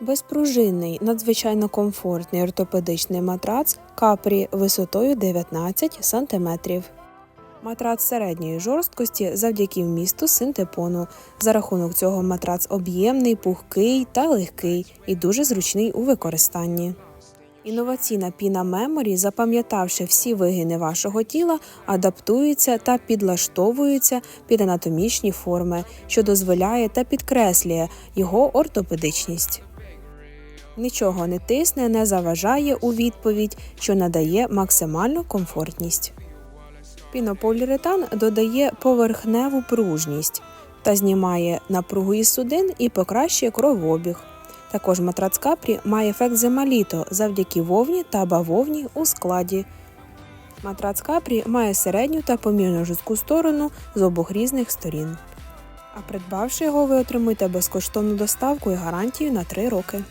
Безпружинний, надзвичайно комфортний ортопедичний матрац капрі висотою 19 см. Матрац середньої жорсткості завдяки вмісту синтепону. За рахунок цього матрац об'ємний, пухкий та легкий і дуже зручний у використанні. Інноваційна піна Memory, запам'ятавши всі вигини вашого тіла, адаптується та підлаштовується під анатомічні форми, що дозволяє та підкреслює його ортопедичність. Нічого не тисне, не заважає у відповідь, що надає максимальну комфортність. Пінополіуретан додає поверхневу пружність та знімає напругу із судин і покращує кровообіг. Також матрац капрі має ефект земаліто завдяки вовні та бавовні у складі. Матрац капрі має середню та помірно жорстку сторону з обох різних сторін. А придбавши його, ви отримуєте безкоштовну доставку і гарантію на 3 роки.